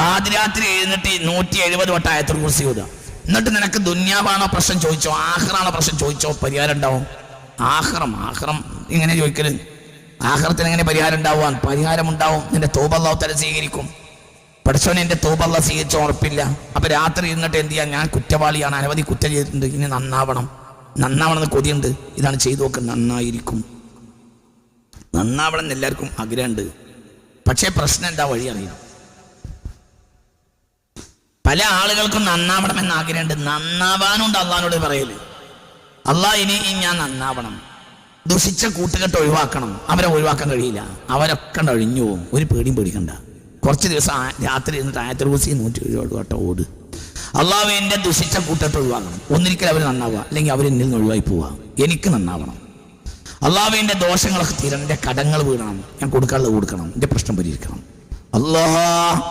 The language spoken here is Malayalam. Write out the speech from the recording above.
പാതിരാത്രി എഴുന്നിട്ട് നൂറ്റി എഴുപത് വട്ടം ആയത്തിൽ കുറിച്ച് ഓതുക. എന്നിട്ട് നിനക്ക് ദുന്യാവാണോ പ്രശ്നം ചോദിച്ചോ? ആഹ്റാണോ പ്രശ്നം ചോദിച്ചോ? പരിഹാരം ഉണ്ടാവും. ആഹ്റം ആഹ്റം ഇങ്ങനെ ചോദിക്കൽ. ആഹ്റത്തിന് എങ്ങനെ പരിഹാരം ഉണ്ടാവുക? പരിഹാരം ഉണ്ടാവും. നിന്റെ തോബല്ലാവ് തല സ്വീകരിക്കും. പഠിച്ചവനെ എന്റെ തോബല്ല സ്വീകരിച്ച ഉറപ്പില്ല. അപ്പൊ രാത്രി ഇരുന്നിട്ട് എന്ത് ചെയ്യാൻ ഞാൻ കുറ്റവാളിയാണ്. അനവധി കുറ്റം ചെയ്തിട്ടുണ്ട്. ഇനി നന്നാവണം. നന്നാവണം എന്ന് കൊതിയുണ്ട്. ഇതാണ് ചെയ്തു നോക്ക്. നന്നായിരിക്കും. നന്നാവണം എന്ന് എല്ലാവർക്കും ആഗ്രഹമുണ്ട്. പക്ഷേ പ്രശ്നം എന്താ വഴി അറിയില്ല. പല ആളുകൾക്കും നന്നാവണമെന്ന് ആഗ്രഹമുണ്ട് നന്നാവാനുണ്ട് അള്ളഹാനോട് പറയൽ. അള്ളാഹ് ഇനി ഞാൻ നന്നാവണം. ദുഷിച്ച കൂട്ടുകെട്ട് ഒഴിവാക്കണം. അവരെ ഒഴിവാക്കാൻ കഴിയില്ല. അവരൊക്കെ ഒഴിഞ്ഞു പോകും. ഒരു പേടിയും പേടിക്കണ്ട. കുറച്ച് ദിവസം രാത്രി ഇരുന്നിട്ട് ആയത്തിൽ ദിവസം നൂറ്റി എഴുപത് വട്ടം ഓട്. അള്ളാഹു ദുഷിച്ച കൂട്ടുകെട്ട് ഒഴിവാക്കണം. ഒന്നിരിക്കൽ അവർ നന്നാവുക. അല്ലെങ്കിൽ അവർ എന്നിൽ നിന്ന് ഒഴിവായി പോവുക. എനിക്ക് നന്നാവണം. അള്ളാഹുവിന്റെ ദോഷങ്ങളൊക്കെ തീരണം. എന്റെ കടങ്ങൾ വീഴണം ഞാൻ കൊടുക്കാനുള്ളത് കൊടുക്കണം. എന്റെ പ്രശ്നം പരിഹരിക്കണം. അല്ലാ